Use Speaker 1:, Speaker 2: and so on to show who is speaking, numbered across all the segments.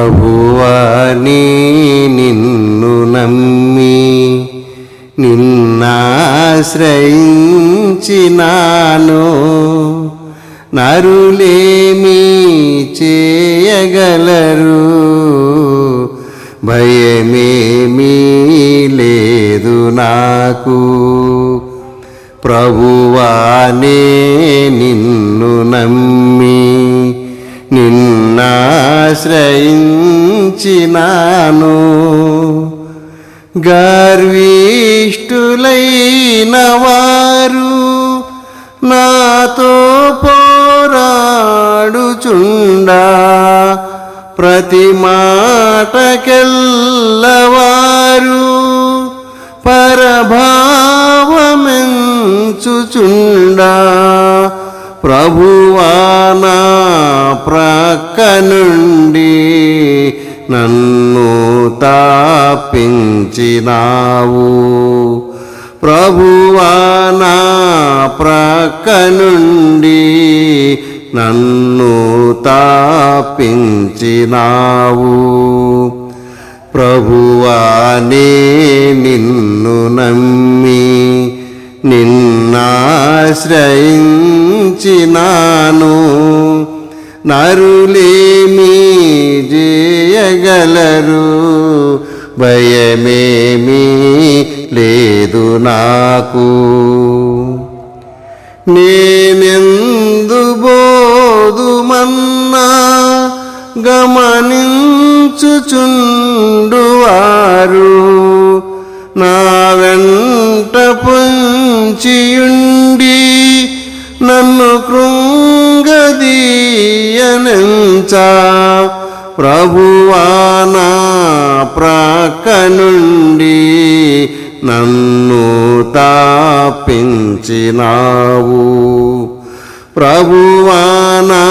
Speaker 1: ప్రభువాని నిన్ను నమ్మి నిన్నాశ్రయించినాను. నరులేమి చేయగలరు? భయమేమీ లేదు నాకు. ప్రభువానే నిన్ను నమ్మి నిన్నాశ్రయించి నిన్నాశ్రయించినాను గర్విష్ఠులైన వారు నాతో పోరాడుచుండా. ప్రతి మాటకెల్లవారు పరభావమెంచుచుండా. ప్రభువానా ప్రక్క నుండి నన్ను తాపించినావు. ప్రభువానా ప్రక్క నుండి నన్ను తాపించినావు. ప్రభువానే నిన్ను నమ్మి నిన్నాశ్రయించినాను. నరులేమి గలరు భయమేమీ లేదు నాకు. నేనెందు బోధుమన్నా గమనించుచుండువారు. నా వెంట పొంచియుండి నన్ను కృంగదీయనంచా? ప్రభువా నుండి నన్ను తాపించినావు. ప్రభువానా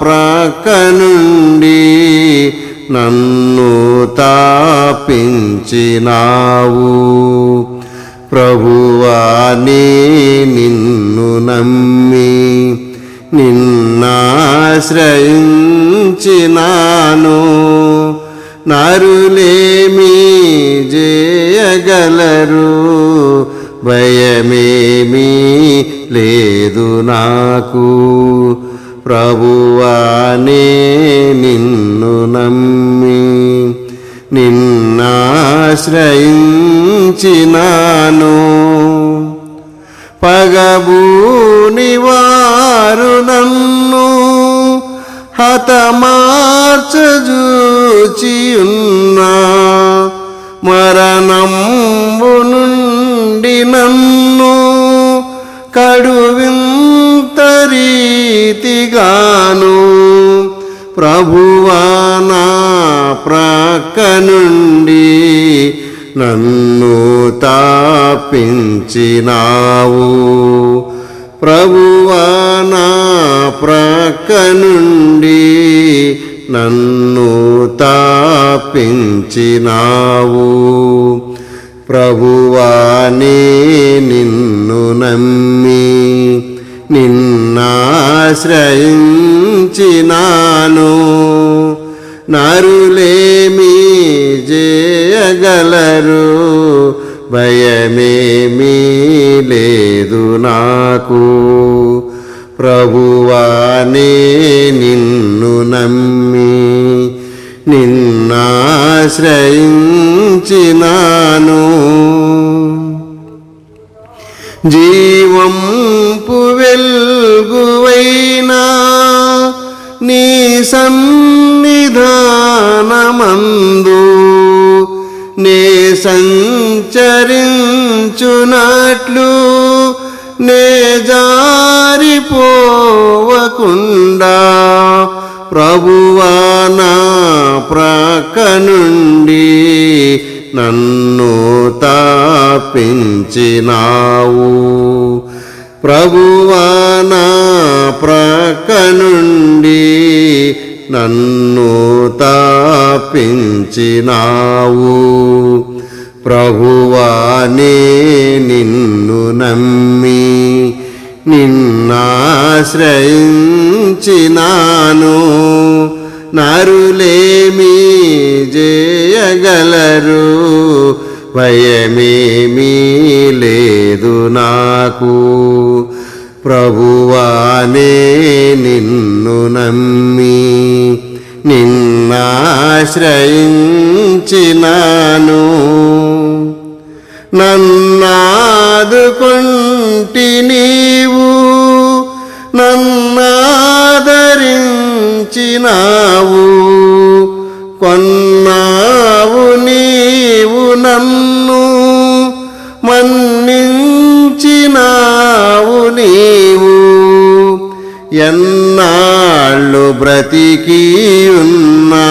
Speaker 1: ప్రక్క నుండి నన్ను తాపించినావు. ప్రభువాని నిన్ను నమ్మి నిన్నాశ్రయించినాను. నరులేమి జయగలరు? భయమేమీ లేదు నాకు. ప్రభువానే నిన్ను నమ్మి నిన్నాశ్రయించినాను. పగబూని వారు హతమార్చజూచియున్నా మరణంబు నుండి నన్ను కడువింతరీతిగాను. ప్రభువానా ప్రక్క నుండి నన్ను తాపించినావు. ప్రభువానా ప్రక్క నుండి నన్ను తాపించినావు. ప్రభువానే నిన్ను నమ్మి నిన్నాశ్రయించినాను. నరులేమి జయగలరు భయమేమీ లేదు నాకు. ప్రభు నే నిన్ను నమ్మి నిన్నాశ్రయించినాను. జీవం పువెల్గువైనా నీ సన్నిధానమందు నే సంచరించునట్లు నే జారిపోవకుండా ప్రభువానా ప్రకనుండి నన్ను తాపించినావు. ప్రభువానా ప్రక్క నుండి నన్ను తాపించినావు. ప్రభువానే నిన్ను నమ్మి నిన్నాశ్రయించినాను. నరులేమి జయగలరు? భయమేమీ లేదు నాకు. ప్రభువానే నిన్ను నమ్మి నిన్నాశ్రయించినాను. నన్నాదుకుంటి నీవు నన్నాదరించినావు. కొన్నావు నీవు నన్ను మన్నించినావు నీవు. ఎన్నాళ్ళు బ్రతికి ఉన్నా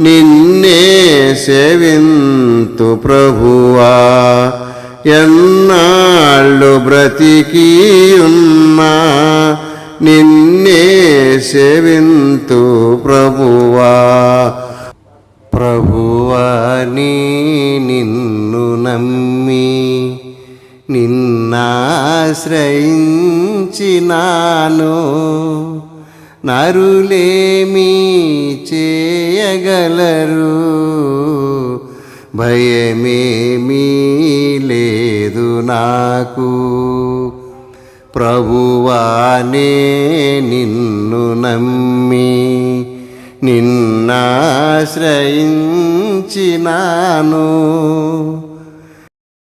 Speaker 1: నిన్నే సేవింతు ప్రభువా. ఎన్నాళ్ళు బ్రతికి ఉన్నా నిన్నే సేవింతు ప్రభువా. ప్రభువాని నిన్ను నమ్మి నిన్నాశ్రయించినాను. నరులేమి చేయగలరు? భయమేమీ లేదు నాకు. ప్రభువానే నిన్ను నమ్మి నిన్నాశ్రయించినాను.